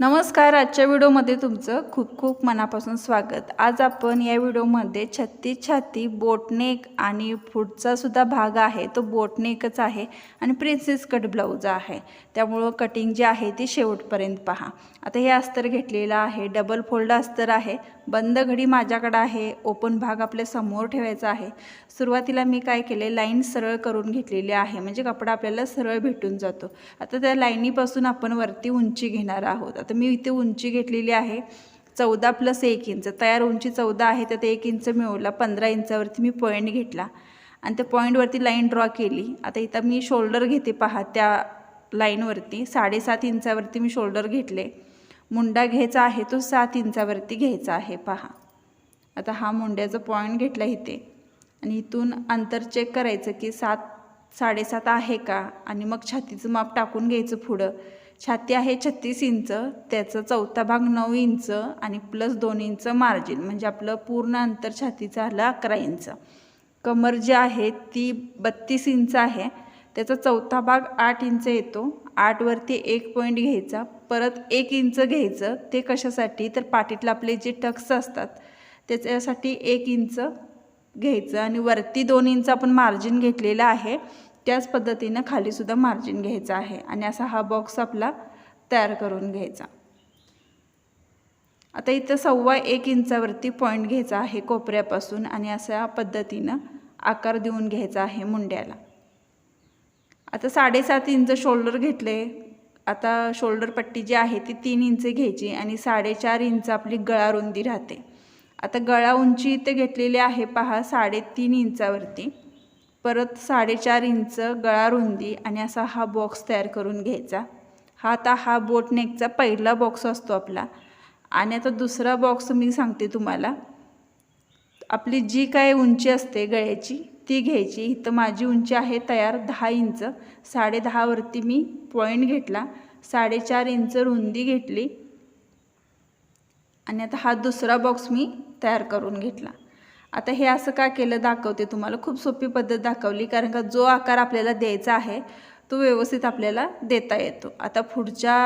नमस्कार आजच्या व्हिडिओमध्ये तुमचं खूप खूप मनापासून स्वागत. आज आपण या व्हिडिओमध्ये छत्तीस छाती बोटनेक आणि पुढचा सुद्धा भाग आहे. तो बोटनेकच आहे आणि प्रिन्सेस कट ब्लाऊज आहे. त्यामुळं कटिंग जी आहे ती शेवटपर्यंत पहा. आता हे अस्तर घेतलेलं आहे डबल फोल्ड अस्तर आहे बंद घडी माझ्याकडं आहे ओपन भाग आपल्यासमोर ठेवायचा आहे. सुरुवातीला मी काय केले लाईन सरळ करून घेतलेली आहे. म्हणजे कपडा आपल्याला सरळ भेटून जातो. आता त्या लाईनीपासून आपण वरती उंची घेणार आहोत. आता मी इथे उंची घेतलेली आहे. चौदा प्लस एक इंच तयार उंची चौदा आहे त्यात एक इंच मिळवला. पंधरा इंचावरती मी पॉईंट घेतला. आणि त्या पॉईंटवरती लाईन ड्रॉ केली. आता इथं मी शोल्डर घेते पहा त्या लाईनवरती साडेसात इंचावरती मी शोल्डर घेतले. मुंडा घ्यायचा आहे तो सात इंचावरती घ्यायचा आहे पहा. आता हा मुंड्याचा पॉईंट घेतला इथे. आणि इथून अंतर चेक करायचं की सात साडेसात आहे का? आणि मग छातीचं माप टाकून घ्यायचं पुढं. छाती आहे छत्तीस इंच त्याचा चौथा भाग नऊ इंच आणि प्लस दोन इंच मार्जिन म्हणजे आपलं पूर्ण अंतर छातीचं आलं अकरा इंच. कमर जी आहे ती बत्तीस इंच आहे त्याचा चौथा भाग आठ इंच येतो. आठवरती एक पॉईंट घ्यायचा परत एक इंच घ्यायचं ते कशासाठी? तर पाठीतलं आपले जे टक्स असतात त्याच्यासाठी एक इंच घ्यायचं आणि वरती दोन इंच आपण मार्जिन घेतलेलं आहे. त्याच पद्धतीनं खालीसुद्धा मार्जिन घ्यायचं आहे. आणि असा हा बॉक्स आपला तयार करून घ्यायचा. आता इथं सव्वा एक इंचावरती पॉईंट घ्यायचा आहे कोपऱ्यापासून आणि अशा पद्धतीनं आकार देऊन घ्यायचा आहे मुंड्याला. आता साडेसात इंच शोल्डर घेतले. आता शोल्डर पट्टी जी आहे ती तीन इंच घ्यायची आणि साडेचार इंच आपली गळा रुंदी राहते. आता गळा उंची इथे घेतलेली आहे पहा साडेतीन इंचावरती. परत साडेचार इंच गळा रुंदी आणि असा हा बॉक्स तयार करून घ्यायचा. हा आता हा बोटनेकचा पहिला बॉक्स असतो आपला. आणि आता दुसरा बॉक्स मी सांगते तुम्हाला. आपली जी काय उंची असते गळ्याची ती घ्यायची. इथं माझी उंची आहे तयार दहा इंच. साडेदहावरती मी पॉईंट घेतला. साडेचार इंच रुंदी घेतली. आणि आता हा दुसरा बॉक्स मी तयार करून घेतला. आता हे असं का केलं दाखवते तुम्हाला? खूप सोपी पद्धत दाखवली कारण का जो आकार आपल्याला द्यायचा आहे तो व्यवस्थित आपल्याला देता येतो. आता पुढच्या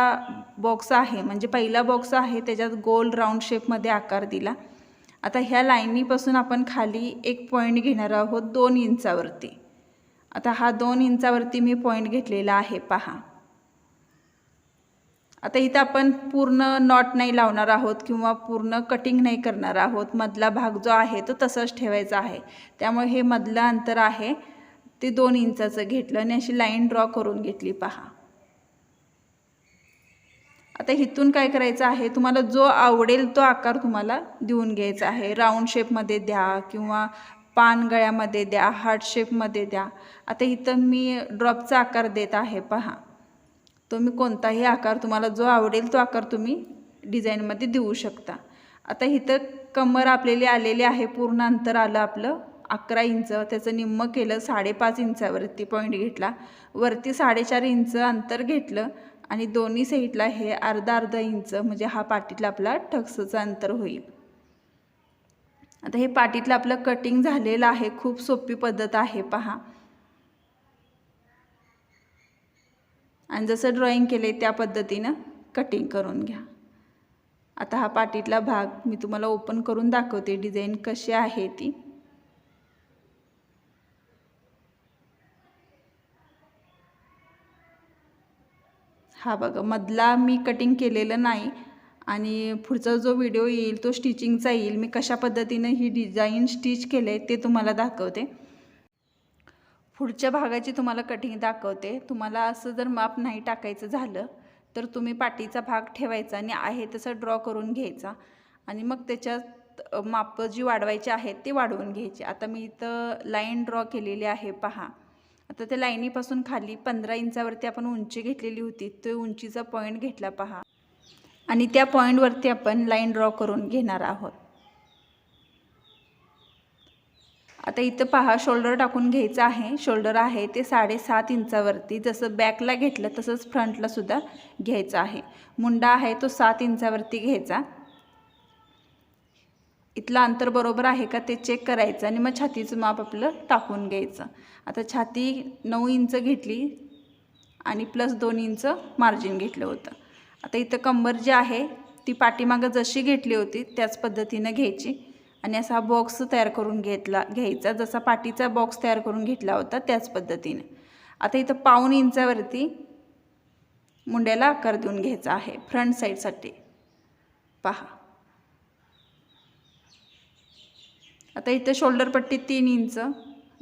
बॉक्स आहे म्हणजे पहिला बॉक्स आहे त्याच्यात गोल राऊंड शेपमध्ये आकार दिला. आता ह्या लाईनीपासून आपण खाली एक पॉईंट घेणार आहोत दोन इंचावरती. आता हा दोन इंचावरती मी पॉईंट घेतलेला आहे पहा. आता इथं आपण पूर्ण नॉट नाही लावणार आहोत किंवा पूर्ण कटिंग नाही करणार आहोत. मधला भाग जो आहे तो तसंच ठेवायचा आहे. त्यामुळे हे मधलं अंतर आहे. ते दोन इंचाचं घेतलं आणि अशी लाईन ड्रॉ करून घेतली पहा. आता इथून काय करायचं आहे? तुम्हाला जो आवडेल तो आकार तुम्हाला देऊन घ्यायचा आहे. राऊंड शेपमध्ये द्या किंवा पान गळ्यामध्ये द्या हार्ट शेपमध्ये द्या. आता इथं मी ड्रॉपचा आकार देत आहे पहा. तुम्ही कोणताही आकार तुम्हाला जो आवडेल तो आकार तुम्ही डिझाईनमध्ये देऊ शकता. आता इथं कमर आपलेली आलेली आहे पूर्ण अंतर आलं आपलं अकरा इंच. त्याचं निम्म केलं साडेपाच इंचावरती पॉईंट घेतला. वरती साडेचार इंच अंतर घेतलं आणि दोन्ही साईडला हे अर्धा अर्धा इंच म्हणजे हा पाठीतला आपला ठक्सचं अंतर होईल. आता हे पाठीतलं आपलं कटिंग झालेलं आहे. खूप सोपी पद्धत आहे पहा. आणि जसं ड्रॉईंग केले त्या पद्धतीनं कटिंग करून घ्या. आता हा पाटीतला भाग मी तुम्हाला ओपन करून दाखवते डिझाईन कशी आहे ती. हा बघा मधला मी कटिंग केलेलं नाही आणि पुढचा जो व्हिडिओ येईल तो स्टिचिंगचा येईल. मी कशा पद्धतीनं ही डिझाईन स्टिच केले आहे ते तुम्हाला दाखवते. पुढच्या भागाची तुम्हाला कटिंग दाखवते. तुम्हाला असं जर माप नाही टाकायचं झालं तर तुम्ही पाठीचा भाग ठेवायचा आणि आहे तसं ड्रॉ करून घ्यायचा. आणि मग त्याच्यात मापं जी वाढवायची आहेत ते वाढवून घ्यायची. आता मी इथं लाईन ड्रॉ केलेली आहे पहा. आता त्या लाईनीपासून खाली पंधरा इंचावरती आपण उंची घेतलेली होती तो उंचीचा पॉईंट घेतला पहा. आणि त्या पॉईंटवरती आपण लाईन ड्रॉ करून घेणार आहोत. आता इथं पहा शोल्डर टाकून घ्यायचं आहे. शोल्डर आहे ते साडेसात इंचावरती. जसं बॅकला घेतलं तसंच फ्रंटला सुद्धा घ्यायचं आहे. मुंडा आहे तो सात इंचावरती घ्यायचा. इथलं अंतर बरोबर आहे का ते चेक करायचं आणि मग छातीचं माप आपलं टाकून घ्यायचं. आता छाती नऊ इंच घेतली आणि प्लस दोन इंच मार्जिन घेतलं होतं. आता इथं कंबर जी आहे ती पाठीमागं जशी घेतली होती त्याच पद्धतीनं घ्यायची. आणि असा बॉक्स तयार करून घेतला घ्यायचा. जसा पाठीचा बॉक्स तयार करून घेतला होता त्याच पद्धतीने. आता इथं पाऊन इंचावरती मुंड्याला आकार देऊन घ्यायचा आहे. फ्रंट साईडसाठी पहा. आता इथं शोल्डर पट्टी तीन इंच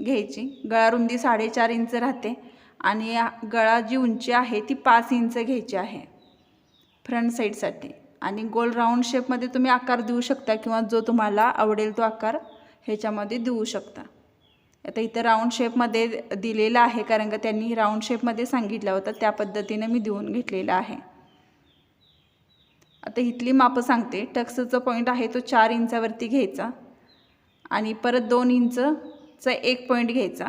घ्यायची. गळा रुंदी साडेचार इंच राहते. आणि गळा जी उंची आहे ती पाच इंच घ्यायची आहे. फ्रंट साईडसाठी आणि गोल राऊंड शेपमध्ये तुम्ही आकार देऊ शकता किंवा जो तुम्हाला आवडेल तो आकार ह्याच्यामध्ये देऊ शकता. आता इथं राऊंड शेपमध्ये दिलेला आहे कारण का त्यांनी राऊंड शेपमध्ये सांगितलं होतं त्या पद्धतीने मी देऊन घेतलेला आहे. आता इथली मापं सांगते. टक्सचा पॉईंट आहे तो चार इंचावरती घ्यायचा आणि परत दोन इंचचा एक पॉईंट घ्यायचा.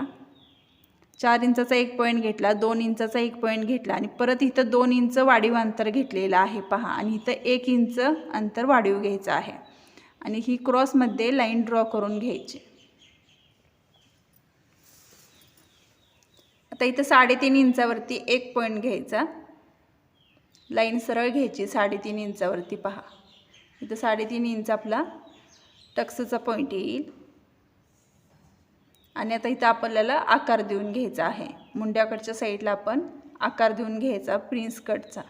चार इंचाचा एक पॉईंट घेतला दोन इंचाचा एक पॉईंट घेतला आणि परत इथं दोन इंच वाढीव अंतर घेतलेलं आहे पहा. आणि इथं एक इंच अंतर वाढीव घ्यायचं आहे. आणि ही क्रॉसमध्ये लाईन ड्रॉ करून घ्यायची. आता इथं साडेतीन इंचावरती एक पॉईंट घ्यायचा. लाईन सरळ घ्यायची साडेतीन इंचावरती पहा. इथं साडेतीन इंच आपला टक्सचा पॉईंट येईल. आणि आता इथं आपल्याला आकार देऊन घ्यायचा आहे. मुंड्याकडच्या साईडला आपण आकार देऊन घ्यायचा प्रिन्स कटचा.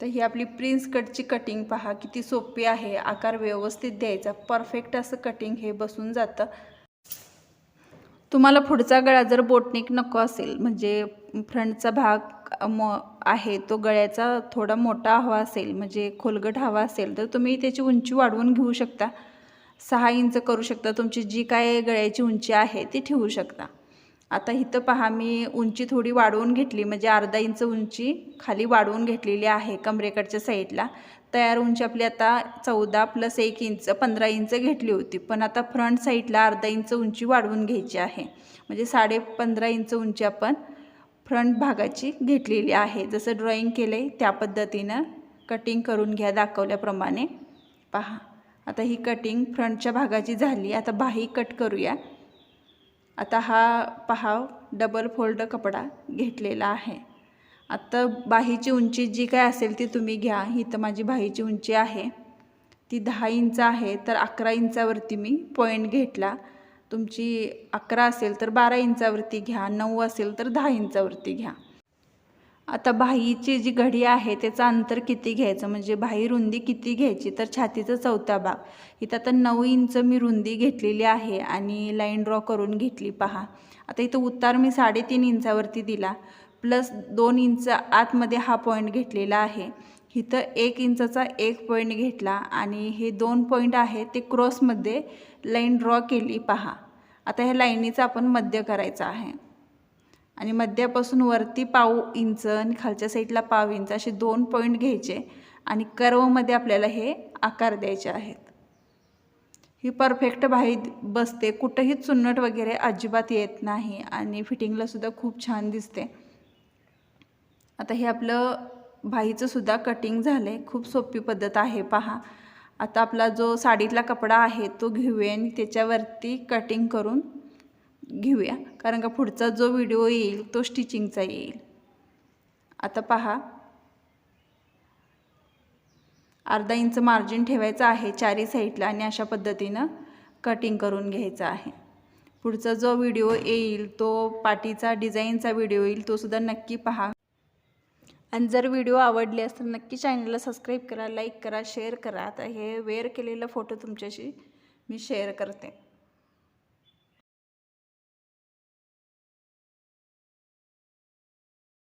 तर ही आपली प्रिन्स कटची कटिंग पहा किती सोपी आहे. आकार व्यवस्थित द्यायचा परफेक्ट असं कटिंग हे बसून जातं. तुम्हाला पुढचा गळा जर बोटनिक नको असेल म्हणजे फ्रंटचा भाग म आहे तो गळ्याचा थोडा मोठा हवा असेल म्हणजे खोलगट हवा असेल तर तुम्ही त्याची उंची वाढवून घेऊ शकता. सहा इंच करू शकता तुमची जी काय गळ्याची उंची आहे ती ठेवू शकता. आता इथं पहा मी उंची थोडी वाढवून घेतली म्हणजे अर्धा इंच उंची खाली वाढवून घेतलेली आहे कमरेकडच्या साईडला. तयार उंची आपली आता चौदा प्लस एक इंच पंधरा इंच घेतली होती पण आता फ्रंट साईडला अर्धा इंच उंची वाढवून घ्यायची आहे. म्हणजे साडे पंधरा इंच उंची आपण फ्रंट भागाची घेतलेली आहे. जसं ड्रॉईंग केलं आहे त्या पद्धतीनं कटिंग करून घ्या दाखवल्याप्रमाणे. पहा आता ही कटिंग फ्रंटच्या भागाची झाली. आता बाही कट करूया. आता हा पहा डबल फोल्ड कपडा घेतलेला आहे. आत्ता बाहीची उंची जी काय असेल ती तुम्ही घ्या. ही तर माझी बाहीची उंची आहे. ती दहा इंच आहे तर अकरा इंचावरती मी पॉईंट घेतला. तुमची अकरा असेल तर बारा इंचावरती घ्या नऊ असेल तर दहा इंचावरती घ्या. आता बाहीची जी घडी आहे त्याचं अंतर किती घ्यायचं? म्हणजे बाही रुंदी किती घ्यायची? तर छातीचा चौथा भाग. इथं आता नऊ इंच मी रुंदी घेतलेली आहे आणि लाईन ड्रॉ करून घेतली पहा. आता इथं उतार मी साडेतीन इंचावरती दिला प्लस दोन इंच आतमध्ये हा पॉईंट घेतलेला आहे. इथं एक इंचाचा एक पॉईंट घेतला आणि हे दोन पॉईंट आहे ते क्रॉसमध्ये लाईन ड्रॉ केली पहा. आता ह्या लाईनीचा आपण मध्य करायचा आहे. आणि मध्यापासून वरती पाव इंच आणि खालच्या साईडला पाव इंच असे दोन पॉईंट घ्यायचे आणि कर्वमध्ये आपल्याला हे आकार द्यायचे आहेत. ही परफेक्ट बाही बसते. कुठंही चुन्नट वगैरे अजिबात येत नाही आणि फिटिंगलासुद्धा खूप छान दिसते. आता हे आपलं बाहीचं सुद्धा कटिंग झालं आहे खूप सोपी पद्धत आहे पहा. आता आपला जो साडीतला कपडा आहे तो घेऊया आणि त्याच्यावरती कटिंग करून घेऊया. कारण का पुढचा जो व्हिडिओ येईल तो स्टिचिंगचा येईल. आता पहा. अर्धा इंच मार्जिन ठेवायचं आहे चारी साईडला आणि अशा पद्धतीनं कटिंग करून घ्यायचं आहे. पुढचा जो व्हिडिओ येईल तो पाटीचा डिझाईनचा व्हिडिओ येईल तो सुद्धा नक्की पहा. आणि जर व्हिडिओ आवडले तर नक्की चॅनलला सबस्क्राईब करा लाईक करा शेअर करा. आता हे वेअर केलेला फोटो तुमच्याशी मी शेअर करते.